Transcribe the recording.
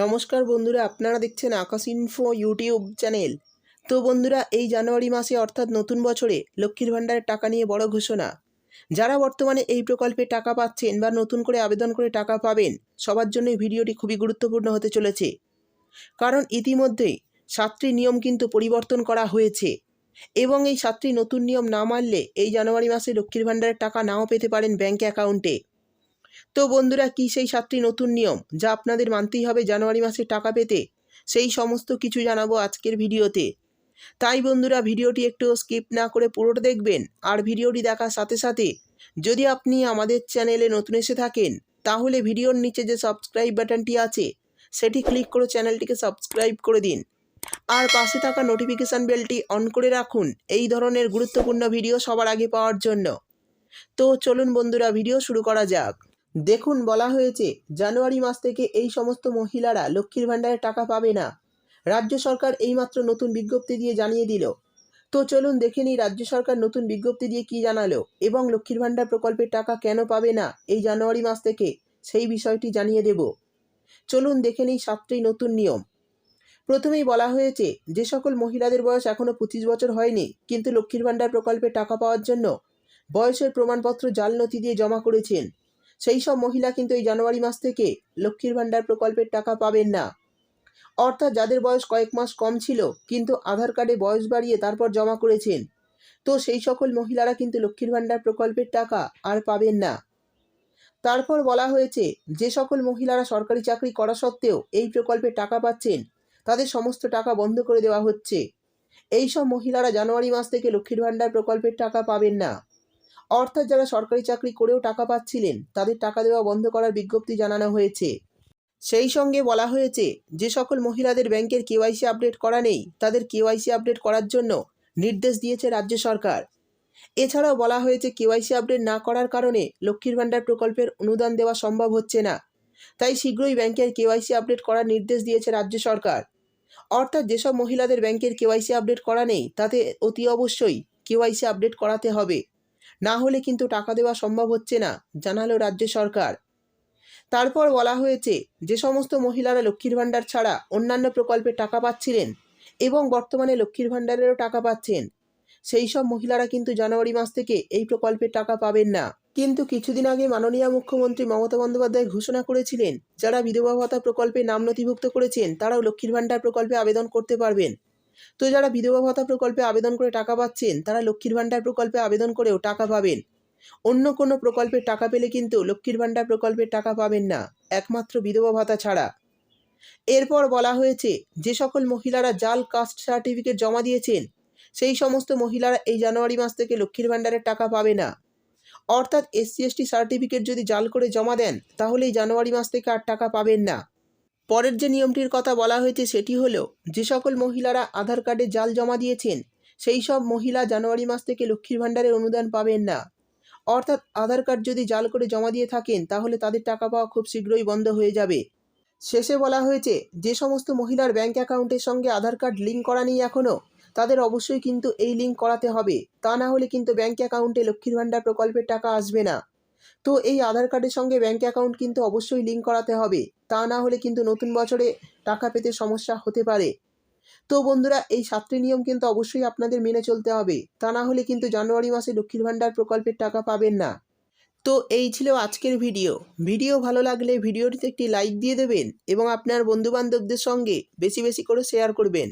নমস্কার বন্ধুরা, আপনারা দেখছেন আকাশ ইনফো ইউটিউব চ্যানেল তো বন্ধুরা, এই জানুয়ারি মাসে অর্থাৎ নতুন বছরে লক্ষ্মীর ভাণ্ডারের টাকা নিয়ে বড় ঘোষণা। যারা বর্তমানে এই প্রকল্পে টাকা পাচ্ছেন বা নতুন করে আবেদন করে টাকা পাবেন, সবার জন্য ভিডিওটি খুবই গুরুত্বপূর্ণ হতে চলেছে। কারণ ইতিমধ্যেই সাতটি নিয়ম কিন্তু পরিবর্তন করা হয়েছে। এবং এই সাতটি নতুন নিয়ম না মানলে এই জানুয়ারি মাসে লক্ষ্মীর ভাণ্ডারের টাকা নাও পেতে পারেন ব্যাঙ্ক অ্যাকাউন্টে। তো বন্ধুরা কি সেই সাতটি নতুন নিয়ম যা আপনাদের মানতেই হবে জানুয়ারি মাসে টাকা পেতে? সেই সমস্ত কিছু জানাব আজকের ভিডিওতে। তাই বন্ধুরা ভিডিওটি একটু স্কিপ না করে পুরোটা দেখবেন আর ভিডিওটি দেখার সাথে সাথে যদি আপনি আমাদের চ্যানেলে নতুন এসে থাকেন, তাহলে ভিডিওর নিচে যে সাবস্ক্রাইব বাটনটি আছে, সেটি ক্লিক করে চ্যানেলটিকে সাবস্ক্রাইব করে দিন। আর পাশে থাকা নোটিফিকেশান বেলটি অন করে রাখুন এই ধরনের গুরুত্বপূর্ণ ভিডিও সবার আগে পাওয়ার জন্য। তো চলুন বন্ধুরা, ভিডিও শুরু করা যাক। দেখুন বলা হয়েছে, জানুয়ারি মাস থেকে এই সমস্ত মহিলারা লক্ষ্মীর ভাণ্ডারে টাকা পাবে না। রাজ্য সরকার এইমাত্র নতুন বিজ্ঞপ্তি দিয়ে জানিয়ে দিল। তো চলুন দেখে নিই রাজ্য সরকার নতুন বিজ্ঞপ্তি দিয়ে কি জানালো এবং লক্ষ্মীর ভাণ্ডার প্রকল্পের টাকা কেন পাবে না এই জানুয়ারি মাস থেকে, সেই বিষয়টি জানিয়ে দেব। চলুন দেখে নিই সাতটি নতুন নিয়ম। প্রথমেই বলা হয়েছে, যে সকল মহিলাদের বয়স এখনও পঁচিশ বছর হয়নি, কিন্তু লক্ষ্মীর ভাণ্ডার প্রকল্পে টাকা পাওয়ার জন্য বয়সের প্রমাণপত্র জাল নথি দিয়ে জমা করেছেন। সেই সব মহিলা কিন্তু এই জানুয়ারি মাস থেকে লক্ষ্মীর ভাণ্ডার প্রকল্পের টাকা পাবেন না। অর্থাৎ যাদের বয়স কয়েক মাস কম ছিল, কিন্তু আধার কার্ডে বয়স বাড়িয়ে তারপর জমা করেছেন, তো সেই সকল মহিলারা কিন্তু লক্ষ্মীর ভাণ্ডার প্রকল্পের টাকা আর পাবেন না। তারপর বলা হয়েছে, যে সকল মহিলারা সরকারি চাকরি করা সত্ত্বেও এই প্রকল্পে টাকা পাচ্ছেন, তাদের সমস্ত টাকা বন্ধ করে দেওয়া হচ্ছে। এই সব মহিলারা জানুয়ারি মাস থেকে লক্ষ্মীর ভাণ্ডার প্রকল্পের টাকা পাবেন না। অর্থাৎ যারা সরকারি চাকরি করেও টাকা পাচ্ছিলেন, তাদের টাকা দেওয়া বন্ধ করার বিজ্ঞপ্তি জানানো হয়েছে। সেই সঙ্গে বলা হয়েছে, যে সকল মহিলাদের ব্যাংকের কেওয়াইসি আপডেট করা নেই, তাদের কেওয়াইসি আপডেট করার জন্য নির্দেশ দিয়েছে রাজ্য সরকার। এছাড়াও বলা হয়েছে, কেওয়াইসি আপডেট না করার কারণে লক্ষ্মীর ভাণ্ডার প্রকল্পের অনুদান দেওয়া সম্ভব হচ্ছে না। তাই শীঘ্রই ব্যাংকের কেওয়াইসি আপডেট করার নির্দেশ দিয়েছে রাজ্য সরকার। অর্থাৎ যেসব মহিলাদের ব্যাংকের কেওয়াইসি আপডেট করা নেই, তাতে অতি অবশ্যই কেওয়াইসি আপডেট করাতে হবে। না হলে কিন্তু টাকা দেওয়া সম্ভব হচ্ছে না, জানালো রাজ্য সরকার। তারপর বলা হয়েছে, যে সমস্ত মহিলারা লক্ষ্মীর ভাণ্ডার ছাড়া অন্যান্য প্রকল্পে টাকা পাচ্ছিলেন এবং বর্তমানে লক্ষ্মীর ভাণ্ডারেরও টাকা পাচ্ছেন, সেই সব মহিলারা কিন্তু জানুয়ারি মাস থেকে এই প্রকল্পের টাকা পাবেন না। কিন্তু কিছুদিন আগে মাননীয় মুখ্যমন্ত্রী মমতা বন্দ্যোপাধ্যায় ঘোষণা করেছিলেন, যারা বিধবা ভাতা প্রকল্পে নাম নথিভুক্ত করেছেন, তারাও লক্ষ্মীর ভাণ্ডার প্রকল্পে আবেদন করতে পারবেন। তো যারা বিধবা ভাতা প্রকল্পে আবেদন করে টাকা পাচ্ছেন, তারা লক্ষ্মীর ভাণ্ডার প্রকল্পে আবেদন করেও টাকা পাবেন। অন্য কোনো প্রকল্পের টাকা পেলে কিন্তু লক্ষ্মীর ভাণ্ডার প্রকল্পের টাকা পাবেন না, একমাত্র বিধবা ভাতা ছাড়া। এরপর বলা হয়েছে, যে সকল মহিলারা জাল কাস্ট সার্টিফিকেট জমা দিয়েছেন, সেই সমস্ত মহিলারা এই জানুয়ারি মাস থেকে লক্ষ্মীর ভাণ্ডারের টাকা পাবে না। অর্থাৎ এসসি এসটি সার্টিফিকেট যদি জাল করে জমা দেন তাহলে এই জানুয়ারি মাস থেকে আর টাকা পাবেন না। পরের যে নিয়মটির কথা বলা হয়েছে সেটি হলো, যে সকল মহিলারা আধার কার্ডে জাল জমা দিয়েছেন, সেই সব মহিলা জানুয়ারি মাস থেকে লক্ষ্মীর ভাণ্ডারের অনুদান পাবেন না। অর্থাৎ আধার কার্ড যদি জাল করে জমা দিয়ে থাকেন, তাহলে তাদের টাকা পাওয়া খুব শীঘ্রই বন্ধ হয়ে যাবে। শেষে বলা হয়েছে, যে সমস্ত মহিলার ব্যাংক অ্যাকাউন্টের সঙ্গে আধার কার্ড লিঙ্ক করা নেই এখনও তাদের অবশ্যই কিন্তু এই লিঙ্ক করাতে হবে। তা না হলে কিন্তু ব্যাংক অ্যাকাউন্টে লক্ষ্মীর ভাণ্ডার প্রকল্পের টাকা আসবে না। তো এই আধার কার্ডের সঙ্গে ব্যাঙ্ক অ্যাকাউন্ট কিন্তু অবশ্যই লিঙ্ক করাতে হবে। তা না হলে কিন্তু নতুন বছরে টাকা পেতে সমস্যা হতে পারে। তো বন্ধুরা, এই সাতটি নিয়ম কিন্তু অবশ্যই আপনাদের মেনে চলতে হবে। তা না হলে কিন্তু জানুয়ারি মাসে লক্ষ্মীর ভাণ্ডার প্রকল্পের টাকা পাবেন না। তো এই ছিল আজকের ভিডিও। ভিডিও ভালো লাগলে ভিডিওটিতে একটি লাইক দিয়ে দেবেন এবং আপনার বন্ধুবান্ধবদের সঙ্গে বেশি বেশি করে শেয়ার করবেন।